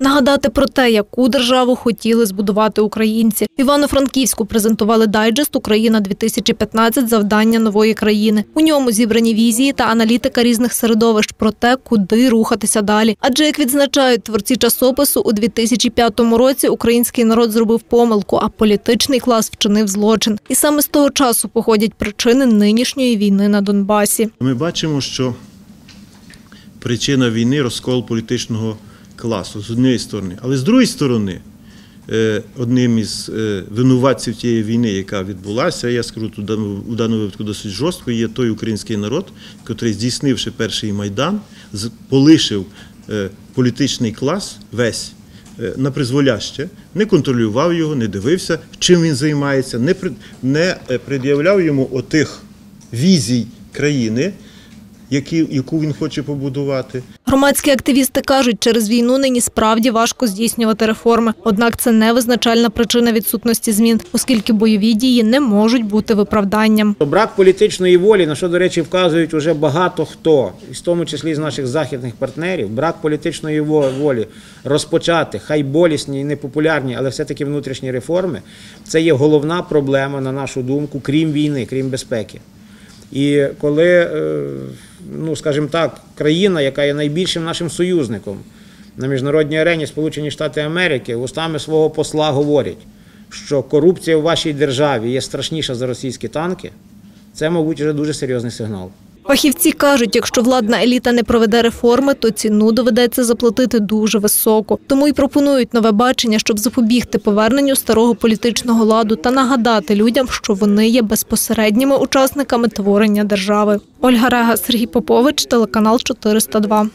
Нагадати про те, яку державу хотіли збудувати українці. В Івано-Франківську презентували дайджест Україна 2015 завдання нової країни. У ньому зібрані візії та аналітика різних середовищ про те, куди рухатися далі. Адже як відзначають творці часопису, у 2005 році український народ зробив помилку, а політичний клас вчинив злочин. І саме з того часу походять причини нинішньої війни на Донбасі. Ми бачимо, що причина війни розкол політичного класу з однієї сторони, але з другої сторони, е, одним із е, винуватців тієї війни, яка відбулася, я скажу у даному випадку досить жорстко, є той український народ, який, здійснивши перший майдан, полишив е, політичний клас весь. На призволяще, не контролював його, не дивився, чим він займається, не, не пред'являв йому отих візій країни, які, яку він хоче побудувати. Громадські активісти кажуть, через війну нині справді важко здійснювати реформи. Однак це не визначальна причина відсутності змін, оскільки бойові дії не можуть бути виправданням. Брак політичної волі, на що, до речі, вказують уже багато хто, і в тому числі з наших західних партнерів, брак політичної волі розпочати, хай болісні і непопулярні, але все-таки внутрішні реформи, це є головна проблема, на нашу думку, крім війни, крім безпеки. І коли, е, ну скажімо так, країна, яка є найбільшим нашим союзником на міжнародній арені Сполучені Штати Америки, устами свого посла говорять, що корупція в вашій державі є страшніша за російські танки, це, мабуть, вже дуже серйозний сигнал. Фахівці кажуть, якщо владна еліта не проведе реформи, то ціну доведеться заплатити дуже високо. Тому й пропонують нове бачення, щоб запобігти поверненню старого політичного ладу та нагадати людям, що вони є безпосередніми учасниками творення держави. Ольга Рега, Сергій Попович, телеканал 402.